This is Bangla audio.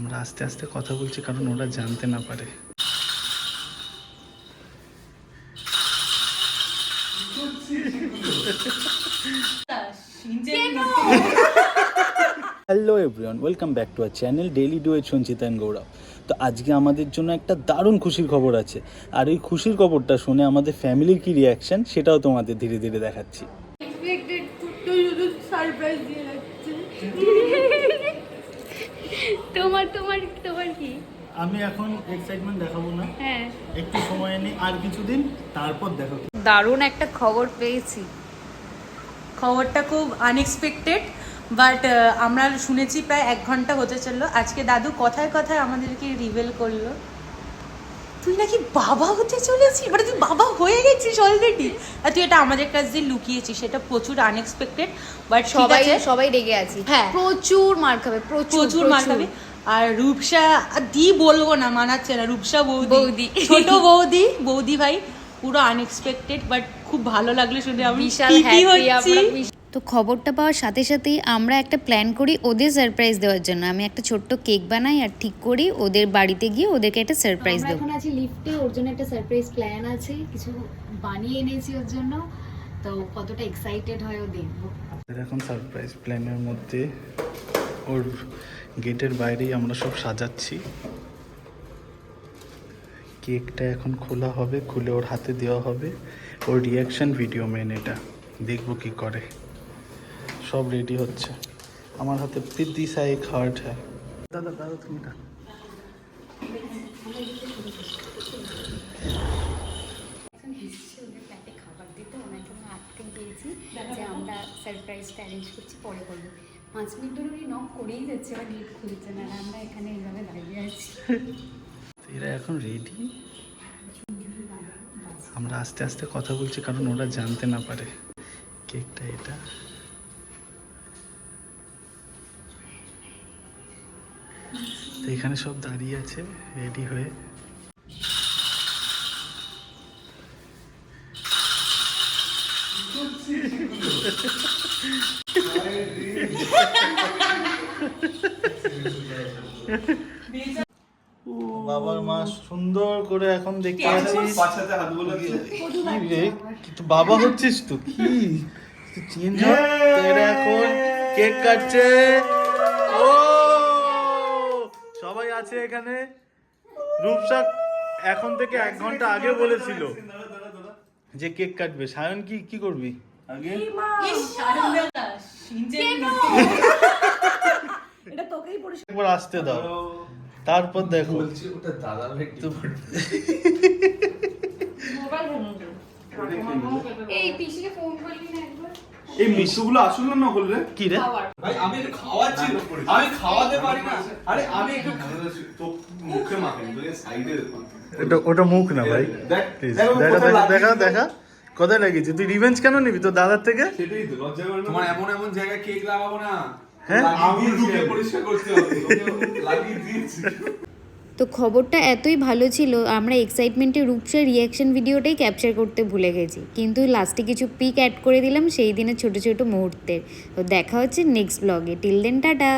আমরা আস্তে আস্তে কথা বলছি কারণ ওরা জানতে না পারে। Hello everyone welcome back to our channel daily do এর সঞ্চিতা গৌরব তো আজকে আমাদের জন্য একটা দারুণ খুশির খবর আছে। আর এই খুশির খবরটা শুনে আমাদের ফ্যামিলির কি রিয়াকশন সেটাও তোমাদের ধীরে ধীরে দেখাচ্ছি। সারপ্রাইজ দিয়ে তোমার তোমার তোমার কি? আমি এখন এক্সাইটমেন্ট দেখাবো না। হ্যাঁ। একটু সময় নিই আর কিছুদিন তারপর দেখাবো দারুণ একটা খবর পেয়েছি। খবরটা খুব আনএক্সপেক্টেড বাট আমরা শুনেছি প্রায় এক ঘণ্টা হতে চলল। আজকে দাদু কথায় কথায় আমাদেরকে রিভেল করল। তুই নাকি বাবা হতে চলেছিস? মানে তুই বাবা হয়ে গেছিস অলরেডি আর তুই এটা আমাদের কাছ দিয়ে লুকিয়েছিস সেটা প্রচুর আনএক্সপেক্টেড বাট সবাই সবাই রেগে আছি। হ্যাঁ। প্রচুর মার খাবে প্রচুর প্রচুর মার খাবে আর রূপসা আর দি বলব না মানাচ্ছে না রূপসা বৌদি। বৌদি। ছোট বৌদি বৌদি ভাই পুরো আনএক্সপেক্টেড বাট খুব ভালো লাগল শুনে। আমি কি হচ্ছি। তো খবরটা পাওয়ার সাথে সাথেই আমরা একটা প্ল্যান করি ওদের সারপ্রাইজ দেওয়ার জন্য। আমি একটা ছোট্ট কেক বানাই আর ঠিক করি ওদের বাড়িতে গিয়ে ওদেরকে একটা সারপ্রাইজ দেবো। এখন আছি লিফটে ওর জন্য একটা সারপ্রাইজ প্ল্যান আছে। কিছু বানিয়ে এনেছি ওর জন্য। তো কতটা এক্সাইটেড হয় ও দেখব। এখন সারপ্রাইজ প্ল্যানের মধ্যে ওর গেটের বাইরেই আমরা সব সাজাচ্ছি। কেকটা এখন খোলা হবে, খুলে ওর হাতে দেওয়া হবে। ওর রিয়াকশন ভিডিও মেন এটা। দেখব কি করে। সব রেডি হচ্ছে। আমার হাতে পিদ্দি সা এক হার্ট হ্যাঁ দাদা দাদা, তুমি যে আমরা সারপ্রাইজটা অ্যারেঞ্জ করছি, পরে করব পাঁচ মিনিট ধরে উনি নক করেই যাচ্ছে এবার গেট খুলছে। না, আমরা এখানে এইভাবে দাঁড়িয়ে আছি। এরা এখন রেডি আমরা আস্তে আস্তে কথা বলছি, কারণ ওরা জানতে না পারে কেকটা এটা। এখানে সব দাঁড়িয়ে আছে রেডি হয়ে। বাবার মা সুন্দর করে এখন দেখতে পাচ্ছিস। কি রে? বাবা হচ্ছিস তো? কি? চেঞ্জ এখন কেক কাটছে। ও! সবাই আছে এখানে? রূপসাক এখন থেকে এক ঘণ্টা আগে বলেছিল যে কেক কাটবে। সায়ন কি কি করবি? আগে? একবার আসতে দাও। তারপর দেখো। তো- এই পিসিকে ফোন করলি না একবার? এই মিশুগুলো আসল না হল। কি রে? ভাই আমি একটু খাওয়াচ্ছি। আমি খাওয়াতে পারি না। আরে আমি একটু তো মুখে মাখেন সাইডে ওটা ওটা মুখ না ভাই। দেখ দেখো দেখা। কোথায় লাগিয়েছি। তুই রিভেঞ্জ কেন নিবি তোর দাদার থেকে? সেটাই তো লজ্জা করে তোমার এমন এমন জায়গায় কেক লাগাবো না। হ্যাঁ? আমি ঢুকে পরিষ্কার করতে হবে লাগিয়ে দিয়েছি। তো খবরটা এতই ভালো ছিল আমরা এক্সাইটমেন্টে রূপসার রিয়াকশন ভিডিওটাই ক্যাপচার করতে ভুলে গেছি। কিন্তু লাস্টে কিছু পিক অ্যাড করে দিলাম সেই দিনের ছোট ছোট মুহূর্তের। তো দেখা হচ্ছে নেক্সট ব্লগে টিল দেন টাটা।